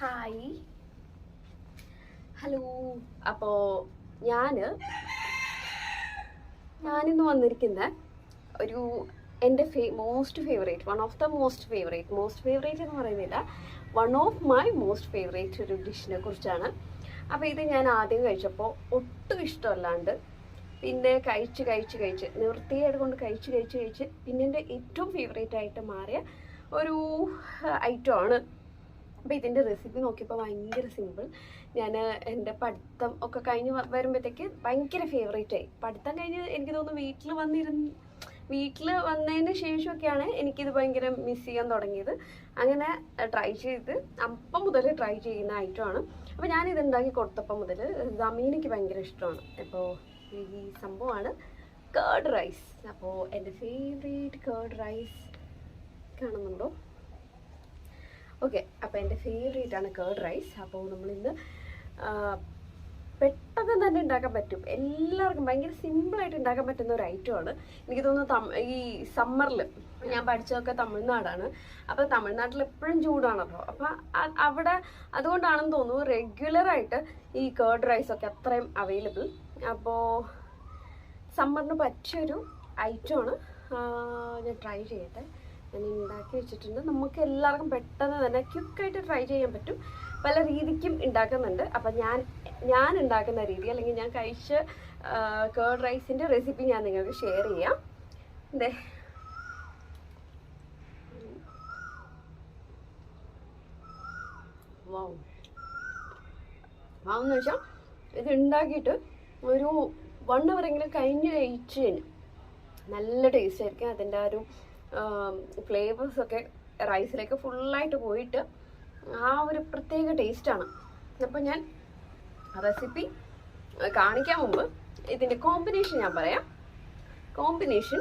Hi hello അപ്പോൾ ഞാൻ ഞാനിന്ന് വന്നിരിക്കുന്ന ഒരു എന്റെ ഫേ most favourite one of the most favourite most favourite എന്ന് പറയുന്നില്ല. One of my most favourite ഒരു ഡിഷിനെ കുറിച്ചാണ്. അപ്പോൾ ഇത് ഞാൻ ആദ്യം കഴിച്ചപ്പോൾ ഒട്ടും ഇഷ്ടമല്ലാണ്ട് പിന്നെ കഴിച്ച് കഴിച്ച് കഴിച്ച് നിവൃത്തിയായത് കൊണ്ട് കഴിച്ച് കഴിച്ച് കഴിച്ച് പിന്നെ എന്റെ ഏറ്റവും ഫേവറേറ്റ് ആയിട്ട് മാറിയ ഒരു ഐറ്റമാണ് അപ്പോൾ ഇതിന്റെ റെസിപ്പി നോക്കിയപ്പോൾ ഭയങ്കര സിമ്പിൾ ഞാൻ എന്റെ പഠിത്തം ഒക്കെ കഴിഞ്ഞ് വരുമ്പോഴത്തേക്ക് ഭയങ്കര ഫേവറേറ്റ് ആയി. പഠിത്തം കഴിഞ്ഞ് എനിക്ക് തോന്നുന്നു വീട്ടിൽ വന്നിരുന്ന് വീട്ടിൽ വന്നതിന് ശേഷമൊക്കെയാണ് എനിക്കിത് ഭയങ്കര മിസ് ചെയ്യാൻ തുടങ്ങിയത്. അങ്ങനെ ട്രൈ ചെയ്ത് അപ്പം മുതൽ ട്രൈ ചെയ്യുന്ന ഐറ്റമാണ് അപ്പോൾ ഞാനിത് ഉണ്ടാക്കി കൊടുത്തപ്പം മുതൽ ദമീനിക്ക് ഭയങ്കര ഇഷ്ടമാണ്. അപ്പോൾ ഈ സംഭവമാണ് കേർഡ് റൈസ് അപ്പോൾ എന്റെ ഫേവറേറ്റ് കേർഡ് റൈസ് കാണുന്നുണ്ടോ? ഓക്കെ അപ്പോൾ എന്റെ ഫേവറേറ്റ് ആണ് കേർഡ് റൈസ് അപ്പോൾ നമ്മളിന്ന് പെട്ടെന്ന് തന്നെ ഉണ്ടാക്കാൻ പറ്റും. എല്ലാവർക്കും ഭയങ്കര സിമ്പിളായിട്ട് ഉണ്ടാക്കാൻ പറ്റുന്ന ഒരു ഐറ്റമാണ് എനിക്ക് തോന്നുന്നു ഈ സമ്മറിൽ ഞാൻ പഠിച്ചതൊക്കെ തമിഴ്നാടാണ്. അപ്പോൾ തമിഴ്നാട്ടിൽ എപ്പോഴും ചൂടാണല്ലോ അപ്പോൾ അവിടെ അതുകൊണ്ടാണെന്ന് തോന്നുന്നു റെഗുലറായിട്ട് ഈ കേർഡ് റൈസ് ഒക്കെ അത്രയും അവൈലബിൾ അപ്പോൾ സമ്മറിന് പറ്റിയൊരു ഐറ്റമാണ് ഞാൻ ട്രൈ ചെയ്യട്ടെ. ഞാൻ ഉണ്ടാക്കി വെച്ചിട്ടുണ്ട്. നമുക്ക് എല്ലാവർക്കും പെട്ടെന്ന് തന്നെ ക്വിക്കായിട്ട് ട്രൈ ചെയ്യാൻ പറ്റും. പല രീതിക്കും ഉണ്ടാക്കുന്നുണ്ട്. അപ്പം ഞാൻ ഞാൻ ഉണ്ടാക്കുന്ന രീതി അല്ലെങ്കിൽ ഞാൻ കഴിച്ച കേർഡ് റൈസിന്റെ റെസിപ്പി ഞാൻ നിങ്ങൾക്ക് ഷെയർ ചെയ്യാം. ദേ. വൗ. വാന്ന് വെച്ചാൽ ഇത് ഒരു വൺ അവർ എങ്കിലും കഴിഞ്ഞ് കഴിച്ച് കഴിഞ്ഞു നല്ല ടേസ്റ്റ് ആയിരിക്കും. അതിന്റെ ആ ഒരു ഫ്ലേവേഴ്സ് ഒക്കെ റൈസിലേക്ക് ഫുള്ളായിട്ട് പോയിട്ട് ആ ഒരു പ്രത്യേക ടേസ്റ്റാണ് അപ്പം ഞാൻ റെസിപ്പി കാണിക്കാൻ മുമ്പ് ഇതിന്റെ കോമ്പിനേഷൻ ഞാൻ പറയാം. കോമ്പിനേഷൻ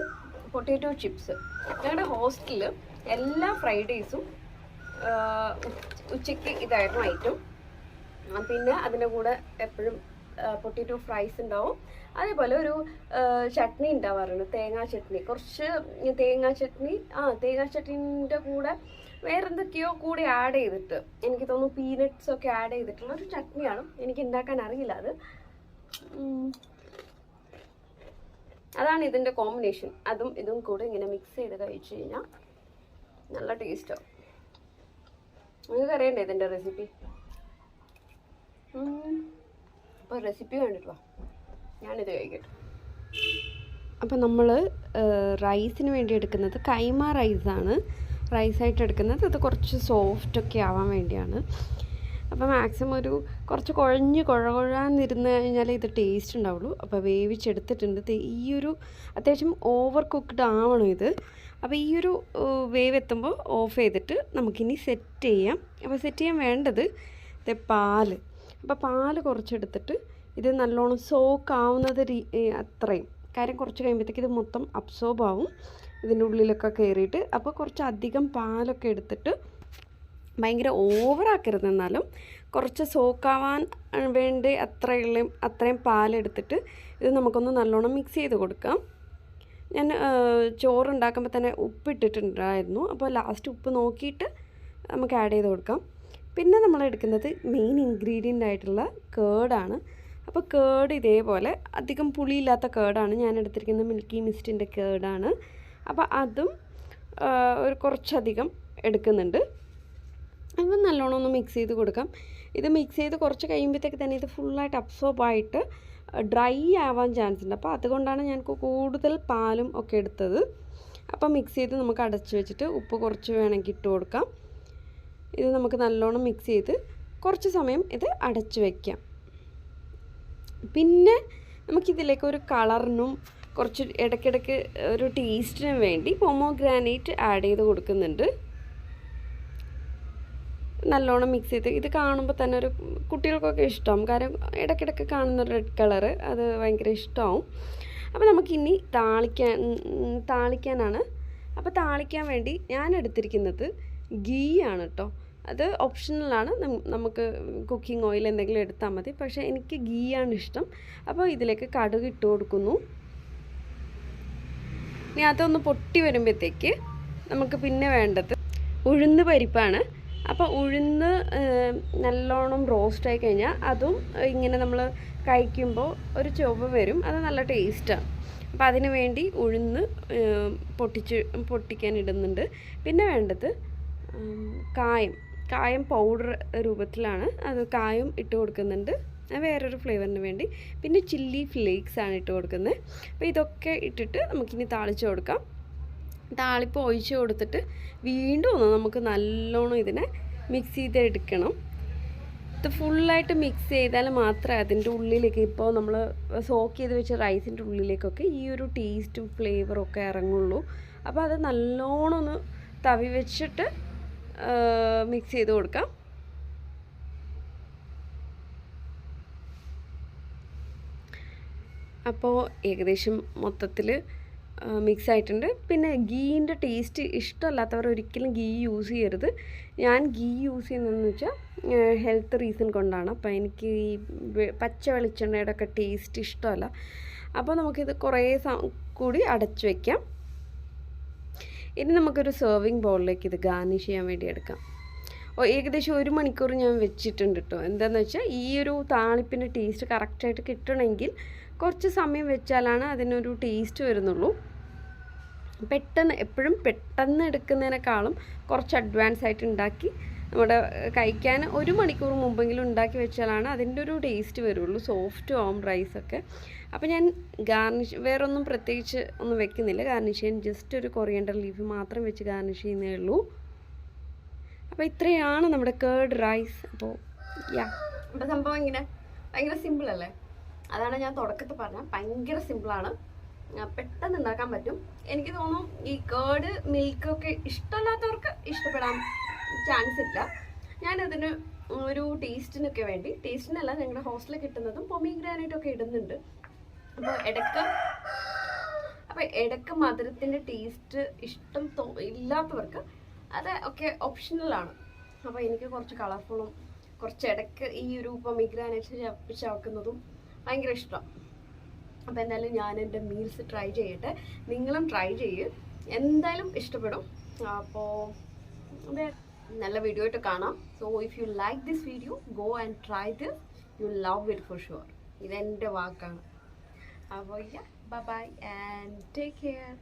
പൊട്ടാറ്റോ ചിപ്സ് ഞങ്ങളുടെ ഹോസ്റ്റലിൽ എല്ലാ ഫ്രൈഡേയ്സും ഉച്ചയ്ക്ക് ഇതായിരുന്നു ഐറ്റം പിന്നെ അതിന്റെ കൂടെ എപ്പോഴും പൊട്ടിറ്റോ ഫ്രൈസ് ഉണ്ടാവും. അതേപോലെ ഒരു ചട്നി ഉണ്ടാവാറുണ്ട് തേങ്ങാ ചട്നി. കുറച്ച് തേങ്ങാ ചട്നി ആ തേങ്ങാ ചട്നീന്റെ കൂടെ വേറെന്തൊക്കെയോ കൂടി ആഡ് ചെയ്തിട്ട് എനിക്ക് തോന്നുന്നു പീനട്ട്സ് ഒക്കെ ആഡ് ചെയ്തിട്ടുള്ള ഒരു ചട്നിയാണ്. എനിക്ക് ഉണ്ടാക്കാൻ അറിയില്ല അത്. അതാണ് ഇതിന്റെ കോമ്പിനേഷൻ അതും ഇതും കൂടെ ഇങ്ങനെ മിക്സ് ചെയ്ത് കഴിച്ചു കഴിഞ്ഞാൽ നല്ല ടേസ്റ്റാവും നിങ്ങൾക്ക് അറിയണ്ടേ ഇതിന്റെ റെസിപ്പി അപ്പോൾ റെസിപ്പി കണ്ടിട്ട് വാ. ഞാനിത് കഴിക്കട്ടെ. അപ്പോൾ നമ്മൾ റൈസിന് വേണ്ടി എടുക്കുന്നത് കൈമ റൈസാണ് റൈസായിട്ട് എടുക്കുന്നത് അത് കുറച്ച് സോഫ്റ്റ് ഒക്കെ ആവാൻ വേണ്ടിയാണ്. അപ്പോൾ മാക്സിമം ഒരു കുറച്ച് കുഴഞ്ഞ് കുഴ കുഴാന്നിരുന്ന് കഴിഞ്ഞാൽ ഇത് ടേസ്റ്റ് ഉണ്ടാവുള്ളൂ. അപ്പോൾ വേവിച്ചെടുത്തിട്ടുണ്ട്. ഈ ഒരു അത്യാവശ്യം ഓവർ കുക്ക്ഡ് ആവണം ഇത്. അപ്പോൾ ഈ ഒരു വേവ് എത്തുമ്പോൾ ഓഫ് ചെയ്തിട്ട് നമുക്കിനി സെറ്റ് ചെയ്യാം. അപ്പോൾ സെറ്റ് ചെയ്യാൻ വേണ്ടത് പാൽ. അപ്പോൾ പാൽ കുറച്ചെടുത്തിട്ട് ഇത് നല്ലോണം സോക്ക് ആവുന്നത് രീ അത്രയും. കാര്യം കുറച്ച് കഴിയുമ്പോഴത്തേക്ക് ഇത് മൊത്തം അബ്സോർബ് ആവും. ഇതിന്റെ ഉള്ളിലൊക്കെ കയറിയിട്ട് അപ്പോൾ കുറച്ച് അധികം പാലൊക്കെ എടുത്തിട്ട് ഭയങ്കര ഓവറാക്കരുത് എന്നാലും കുറച്ച് സോക്കാവാൻ വേണ്ടി അത്രയുള്ള അത്രയും പാലെടുത്തിട്ട് ഇത് നമുക്കൊന്ന് നല്ലോണം മിക്സ് ചെയ്ത് കൊടുക്കാം. ഞാൻ ചോറുണ്ടാക്കുമ്പോൾ തന്നെ ഉപ്പിട്ടിട്ടുണ്ടായിരുന്നു. അപ്പോൾ ലാസ്റ്റ് ഉപ്പ് നോക്കിയിട്ട് നമുക്ക് ആഡ് ചെയ്ത് കൊടുക്കാം. പിന്നെ നമ്മൾ എടുക്കുന്നത് മെയിൻ ഇൻഗ്രീഡിയന്റ് ആയിട്ടുള്ള കേടാണ് അപ്പോൾ കേട് ഇതേപോലെ അധികം പുളിയില്ലാത്ത കേടാണ് ഞാൻ എടുത്തിരിക്കുന്നത് മിൽക്കി മിസ്റ്റിന്റെ കേടാണ് അപ്പോൾ അതും ഒരു കുറച്ചധികം എടുക്കുന്നുണ്ട്. അത് നല്ലോണം ഒന്ന് മിക്സ് ചെയ്ത് കൊടുക്കാം. ഇത് മിക്സ് ചെയ്ത് കുറച്ച് കഴിയുമ്പോഴത്തേക്ക് തന്നെ ഇത് ഫുള്ളായിട്ട് അബ്സോർബ് ആയിട്ട് ഡ്രൈ ആവാൻ ചാൻസ് ഉണ്ട്. അപ്പോൾ അതുകൊണ്ടാണ് ഞാൻ കൂടുതൽ പാലും ഒക്കെ എടുത്തത്. അപ്പോൾ മിക്സ് ചെയ്ത് നമുക്ക് അടച്ച് വെച്ചിട്ട് ഉപ്പ് കുറച്ച് വേണമെങ്കിൽ ഇട്ട് കൊടുക്കാം. ഇത് നമുക്ക് നല്ലോണം മിക്സ് ചെയ്ത് കുറച്ച് സമയം ഇത് അടച്ച് വയ്ക്കാം പിന്നെ നമുക്കിതിലേക്ക് ഒരു കളറിനും കുറച്ച് ഇടയ്ക്കിടയ്ക്ക് ഒരു ടേസ്റ്റിനും വേണ്ടി പൊമോഗ്രാനൈറ്റ് ആഡ് ചെയ്ത് കൊടുക്കുന്നുണ്ട്. നല്ലോണം മിക്സ് ചെയ്ത് ഇത് കാണുമ്പോൾ തന്നെ ഒരു കുട്ടികൾക്കൊക്കെ ഇഷ്ടമാവും. കാരണം ഇടയ്ക്കിടയ്ക്ക് കാണുന്ന റെഡ് കളറ് അത് ഭയങ്കര ഇഷ്ടമാവും. അപ്പോൾ നമുക്കിനി താളിക്കാൻ താളിക്കാനാണ്. അപ്പോൾ താളിക്കാൻ വേണ്ടി ഞാൻ എടുത്തിരിക്കുന്നത് ഗീ ആണ് കേട്ടോ അത് ഓപ്ഷണലാണ് നമുക്ക് കുക്കിംഗ് ഓയിൽ എന്തെങ്കിലും എടുത്താൽ മതി. പക്ഷേ എനിക്ക് ഗീ ആണ് ഇഷ്ടം. അപ്പോൾ ഇതിലേക്ക് കടുക് ഇട്ട് കൊടുക്കുന്നു. ഇനി അതൊന്ന് പൊട്ടി വരുമ്പോഴത്തേക്ക് നമുക്ക് പിന്നെ വേണ്ടത് ഉഴുന്ന് പരിപ്പാണ്. അപ്പോൾ ഉഴുന്ന് നല്ലോണം റോസ്റ്റ് ആയി കഴിഞ്ഞാൽ അതും ഇങ്ങനെ നമ്മൾ കഴിക്കുമ്പോൾ ഒരു ചുവ വരും. അത് നല്ല ടേസ്റ്റാണ് അപ്പോൾ അതിന് വേണ്ടി ഉഴുന്ന് പൊട്ടിച്ച് പൊട്ടിക്കാൻ ഇടുന്നുണ്ട്. പിന്നെ വേണ്ടത് കായം. കായം പൗഡർ രൂപത്തിലാണ്. അത് കായം ഇട്ട് കൊടുക്കുന്നുണ്ട്. വേറൊരു ഫ്ലേവറിന് വേണ്ടി. പിന്നെ ചില്ലി ഫ്ലേക്സ് ആണ് ഇട്ട് കൊടുക്കുന്നത്. അപ്പോൾ ഇതൊക്കെ ഇട്ടിട്ട് നമുക്കിനി താളിച്ച് കൊടുക്കാം. താളിപ്പ് ഒഴിച്ച് കൊടുത്തിട്ട് വീണ്ടും ഒന്ന് നമുക്ക് നല്ലോണം ഇതിനെ മിക്സ് ചെയ്തെടുക്കണം. ഇത് ഫുള്ളായിട്ട് മിക്സ് ചെയ്താൽ മാത്രമേ അതിന്റെ ഉള്ളിലേക്ക് ഇപ്പോൾ നമ്മൾ സോക്ക് ചെയ്ത് വെച്ച റൈസിന്റെ ഉള്ളിലേക്കൊക്കെ ഈ ഒരു ടേസ്റ്റും ഫ്ലേവറും ഒക്കെ ഇറങ്ങുള്ളൂ. അപ്പോൾ അത് നല്ലോണം ഒന്ന് തവി വെച്ചിട്ട് മിക്സ് ചെയ്ത് കൊടുക്കാം. അപ്പോൾ ഏകദേശം മൊത്തത്തിൽ മിക്സ് ആയിട്ടുണ്ട്. പിന്നെ ഗീന്റെ ടേസ്റ്റ് ഇഷ്ടമല്ലാത്തവർ ഒരിക്കലും ഗീ യൂസ് ചെയ്യരുത്. ഞാൻ ഗീ യൂസ് ചെയ്യുന്നതെന്ന് വെച്ചാൽ ഹെൽത്ത് റീസൺ കൊണ്ടാണ്. അപ്പോൾ എനിക്ക് ഈ പച്ച വെളിച്ചെണ്ണയുടെ ഒക്കെ ടേസ്റ്റ് ഇഷ്ടമല്ല. അപ്പോൾ നമുക്കിത് കുറേ കൂടി അടച്ചു വയ്ക്കാം ഇനി നമുക്കൊരു സെർവിങ് ബൗളിലേക്ക് ഇത് ഗാർണിഷ് ചെയ്യാൻ വേണ്ടി എടുക്കാം. ഓ ഏകദേശം ഒരു മണിക്കൂർ ഞാൻ വെച്ചിട്ടുണ്ട് കേട്ടോ എന്താണെന്ന് വെച്ചാൽ ഈ ഒരു താളിപ്പിന്റെ ടേസ്റ്റ് കറക്റ്റായിട്ട് കിട്ടണമെങ്കിൽ കുറച്ച് സമയം വെച്ചാലാണ് അതിനൊരു ടേസ്റ്റ് വരുന്നുള്ളൂ. പെട്ടെന്ന് എപ്പോഴും പെട്ടെന്ന് എടുക്കുന്നതിനേക്കാളും കുറച്ച് അഡ്വാൻസ് ആയിട്ട് ഉണ്ടാക്കി നമ്മുടെ കഴിക്കാൻ ഒരു മണിക്കൂർ മുമ്പെങ്കിലും ഉണ്ടാക്കി വെച്ചാലാണ് അതിന്റെ ഒരു ടേസ്റ്റ് വരുള്ളൂ. സോഫ്റ്റ് ആവും റൈസൊക്കെ. അപ്പോൾ ഞാൻ ഗാർണിഷ് വേറൊന്നും പ്രത്യേകിച്ച് ഒന്നും വെക്കുന്നില്ല. ഗാർണിഷ് ചെയ്യാൻ ജസ്റ്റ് ഒരു കൊറിയൻഡർ ലീഫ് മാത്രം വെച്ച് ഗാർണിഷ് ചെയ്യുന്നേ ഉള്ളൂ. അപ്പോൾ ഇത്രയാണ് നമ്മുടെ കേർഡ് റൈസ്. അപ്പോൾ യാ. അപ്പോൾ സംഭവം ഇങ്ങനെ ഭയങ്കര സിമ്പിൾ അല്ലേ? അതാണ് ഞാൻ തുടക്കത്തിൽ പറഞ്ഞത്. ഭയങ്കര സിമ്പിളാണ് പെട്ടെന്ന് ഉണ്ടാക്കാൻ പറ്റും. എനിക്ക് തോന്നുന്നു ഈ കേർഡ് മിൽക്കൊക്കെ ഇഷ്ടമല്ലാത്തവർക്ക് ഇഷ്ടപ്പെടാൻ ചാൻസ് ഇല്ല ഞാനതിന് ഒരു ടേസ്റ്റിനൊക്കെ വേണ്ടി ടേസ്റ്റിനല്ല ഞങ്ങളുടെ ഹോസ്റ്റലിൽ കിട്ടുന്നതും പൊമിഗ്രാനൈറ്റും ഒക്കെ ഇടുന്നുണ്ട്. അപ്പോൾ ഇടയ്ക്ക് അപ്പോൾ ഇടയ്ക്ക് മധുരത്തിന്റെ ടേസ്റ്റ് ഇഷ്ടം ഇല്ലാത്തവർക്ക് അത് ഒക്കെ ഓപ്ഷണലാണ് അപ്പോൾ എനിക്ക് കുറച്ച് കളർഫുളും കുറച്ച് ഇടയ്ക്ക് ഈ ഒരു പൊമിഗ്രാനൈറ്റ് ചവക്കുന്നതും ഭയങ്കര ഇഷ്ടം. അപ്പോൾ എന്തായാലും ഞാൻ എന്റെ മീൽസ് ട്രൈ ചെയ്യട്ടെ. നിങ്ങളും ട്രൈ ചെയ്യ്. എന്തായാലും ഇഷ്ടപ്പെടും. അപ്പോൾ നല്ല വീഡിയോ ആയിട്ട് കാണാം. So if you like this video go and try this you love it for sure ഇതെന്റെ വാക്കാണ്. അപ്പോൾ bye bye and take care